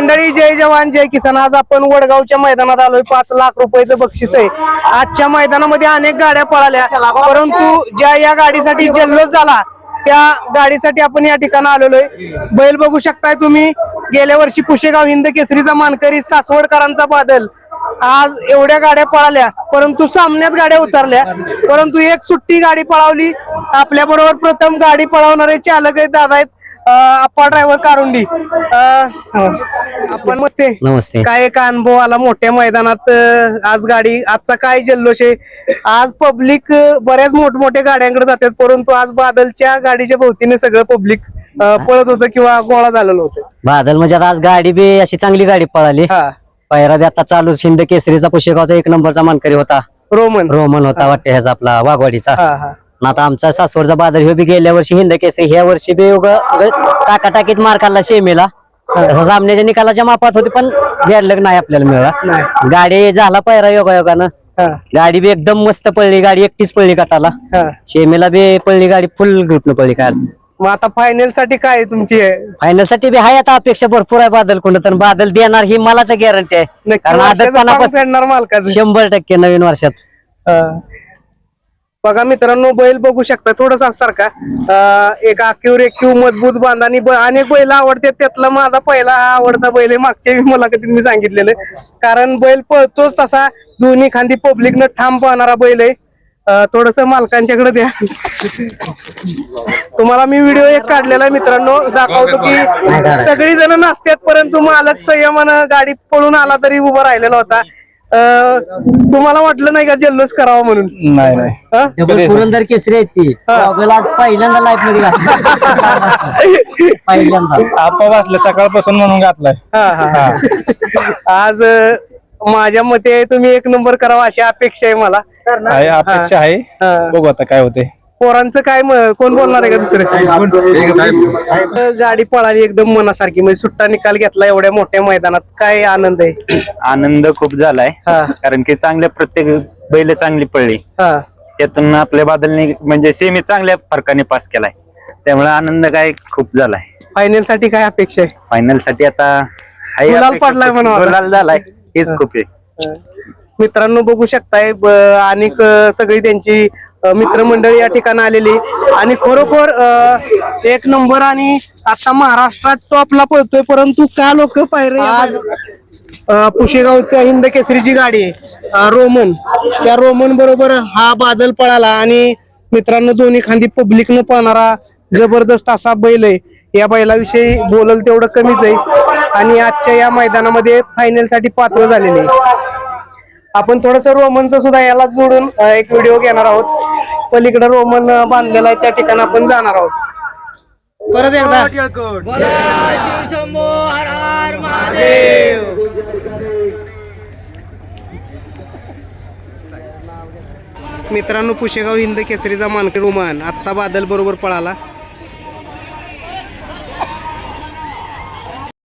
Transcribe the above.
मंडळी जय जवान जय किसान. आज आपण वडगावच्या मैदानात आलोय. पाच लाख रुपयाचं बक्षीस आहे. आजच्या मैदानामध्ये अनेक गाड्या पळाल्या. परंतु ज्या या गाडीसाठी जल्लोष झाला त्या गाडीसाठी आपण या ठिकाणी आलेलो आहे बैल बघू शकताय तुम्ही गेल्या वर्षी पुशेगाव हिंद केसरीचा मानकरी सासवडकरांचा बादल. आज एवढ्या गाड्या पळाल्या परंतु सामन्यात गाड्या उतरल्या. परंतु एक सुट्टी गाडी पळावली. आपल्या बरोबर प्रथम गाडी पळवणारे चालक आहेत दादा आहेत. अप्पा ड्रायव्हर कारुंडी. अं, आपण मस्ते. नमस्ते. काय एक अनुभव आला मोठ्या मैदानात अं, आज गाडी आजचा काय जल्लोष आहे? आज पब्लिक बऱ्याच मोठमोठ्या गाड्यांकडे जातात परंतु आज बादलच्या गाडीच्या भोवतीने सगळं पब्लिक पळत होतं किंवा गोळा झालेलं होतं. बादल म्हणजे आता आज गाडी बी अशी चांगली गाडी पळाली. हा. पायरा बी आता चालू शिंद केसरीचा पुशेगावचा एक नंबरचा मानकरी होता. रोमन. रोमन होता वाटते ह्याचा आपला वाघवाडीचा. हा हा. आणि आता आमचा सासवडचा बादल ह्यो बी गेल्या वर्षी हिंद केसरी ह्या वर्षी बी उगा- टाकाटाकीत मार खाल्ला शेमेला. तसा सामन्याच्या निकालाच्या मापात होती पण गॅरलग नाही आपल्याला मिळाला. गाडी झाला पायरा योगायोगानं. हा. गाडी बी एकदम मस्त पळली गाडी एकटीच पळली कटाला शेमेला बी पळली गाडी फुल ग्रुपनं पळली काय मग आता फायनलसाठी काय तुमची? फायनलसाठी बी आहे आता अपेक्षा भरपूर आहे बादल कोण तर बादल देणार ही मला तर गॅरंटी आहे. कारण आदतपणापासून शंभर टक्के नवीन वर्षात. बघा मित्रांनो बैल बघू शकता थोडस सारखा. एक आखीव रेखीव मजबूत बांध आणि ब- अनेक बैल आवडते. त्यातला माझा पहिला हा आवडता बैल आहे मागच्या मुलाखतीत मी सांगितलेलं. कारण बैल पळतोच तसा दोन्ही खांदी पब्लिकनं ठाम पाहणारा बैल आहे. थोडस मालकांच्याकडे द्या. तुम्हाला मी व्हिडिओ एक काढलेला आहे मित्रांनो. दाखवतो की सगळी जण नसतात परंतु मालक संयमानं गाडी पळून आला तरी उभा राहिलेला होता. तुम्हाला वाटलं नाही का जल्लोष करावा म्हणून? नाही नाही. हा? पुरंदर केसरी आहेत ती. गॉगल आज पहिल्यांदा लाईफमध्ये घातली. पहिल्यांदा. आपा बसले सकाळपासून म्हणून घातलाय. हा, हा, हा. आज अं, माझ्या मते तुम्ही एक नंबर करावा अशी अपेक्षा आहे मला. आहे अपेक्षा आहे. हा. बघू आता काय होते पोरांचं काय म- कोण बोलणार आहे का दुसरं? गाडी पळाली एकदम मनासारखी म्हणजे सुट्टा निकाल घेतला एवढ्या मोठ्या मैदानात. काय आनंद आहे? आनंद खूप झालाय. हा. कारण की चांगल्या प्रत्येक बैल चांगली पडली हा. त्यातून आपल्या बादलने म्हणजे सेमी चांगल्या फरकाने पास केलाय. त्यामुळे आनंद काय खूप झालाय. फायनलसाठी काय अपेक्षा आहे? फायनलसाठी आता हाय गुलाल अपेक्षा पडलाय खूप- म्हणून आता. गुलाल झालाय. हेच खूप आहे. मित्रांनो बघू शकताय ब- आणि सगळी त्यांची मित्रमंडळी या ठिकाणी आलेली. आणि खरोखर एक नंबर आणि आता महाराष्ट्रात टॉपला पळतोय परंतु का लोक पायरे आज पुशेगावच्या हिंद केसरीची गाडी आहे रोमन. त्या रोमन बरोबर हा बादल पळाला आणि मित्रांनो दोन्ही खांदी पब्लिकनं पळणारा जबरदस्त असा बैल आहे. या बैलाविषयी बोलल तेवढं कमीच आहे. आणि आजच्या या मैदानामध्ये फायनलसाठी पात्र झालेले आपण थोडस रोमनचं सुद्धा याला जोडून एक व्हिडिओ घेणार आहोत. पलीकडे रोमन बांधलेला आहे त्या ठिकाणी आपण जाणार आहोत. परत एकदा. मित्रांनो पुशेगाव हिंद केसरीचा मानकरी रोमन. आत्ता बादल बरोबर पळाला.